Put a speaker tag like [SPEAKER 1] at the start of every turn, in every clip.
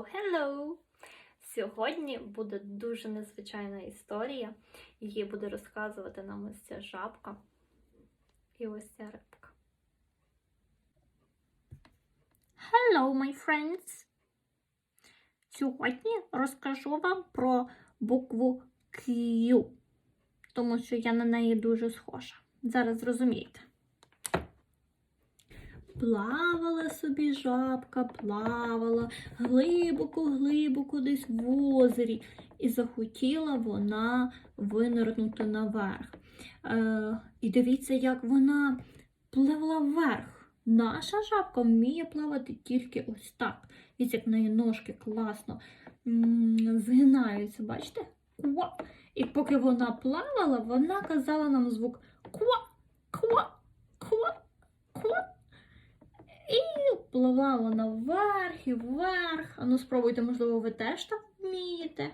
[SPEAKER 1] Hello! Сьогодні буде дуже незвичайна історія. Її буде розказувати нам ось ця жабка і ось ця рибка. Hello, my friends! Сьогодні розкажу вам про букву Q, тому що я на неї дуже схожа. Зараз зрозумієте. Плавала собі жабка, плавала глибоко-глибоко десь в озері, і захотіла вона винирнути наверх. Е, і дивіться, як вона пливла вверх. Наша жабка вміє плавати тільки ось так. Дивіться, як в неї ножки класно згинаються, бачите? Ква. І поки вона плавала, вона казала нам звук ква, ква, ква. І пливла вона вверх і вверх. А ну спробуйте, можливо, ви теж так вмієте.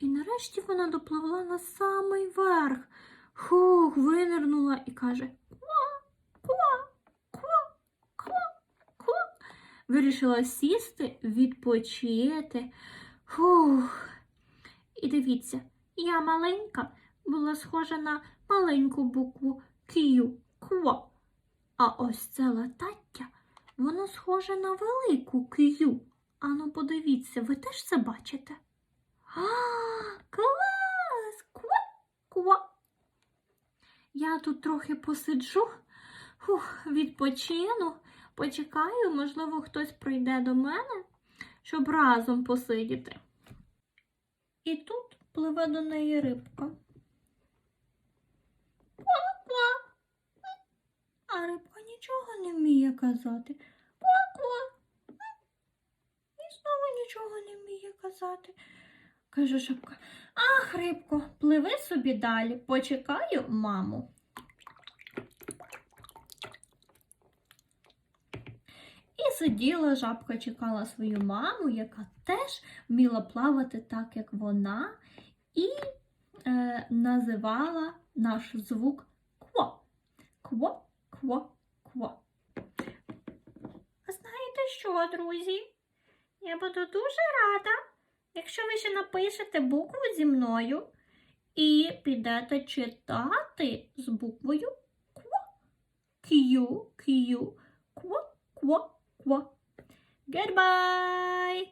[SPEAKER 1] І нарешті вона допливла на самий верх. Хух, винирнула і каже: Ква, ква, ква, ква, ква. Вирішила сісти, відпочити. Фух. І дивіться, я маленька була схожа на маленьку букву Q. Ква. А ось це латаття, воно схоже на велику кию. Ану, подивіться, ви теж це бачите? А, клас! Ква! Ква! Я тут трохи посиджу, фух, відпочину, почекаю, можливо, хтось прийде до мене, щоб разом посидіти. І тут пливе до неї рибка. Ква-ква! А рибка нічого не вміє казати. Ква-ква. І знову нічого не вміє казати. Каже жабка. Ах, рибко, пливи собі далі, почекаю маму. І сиділа жабка, чекала свою маму, яка теж вміла плавати так, як вона, і е, називала наш звук кво. Кво, кво, кво. А знаєте що, друзі? Я буду дуже рада, якщо ви ще напишете букву зі мною і підете читати з буквою кво. К'ю, к'ю, кво, кво, кво. Goodbye!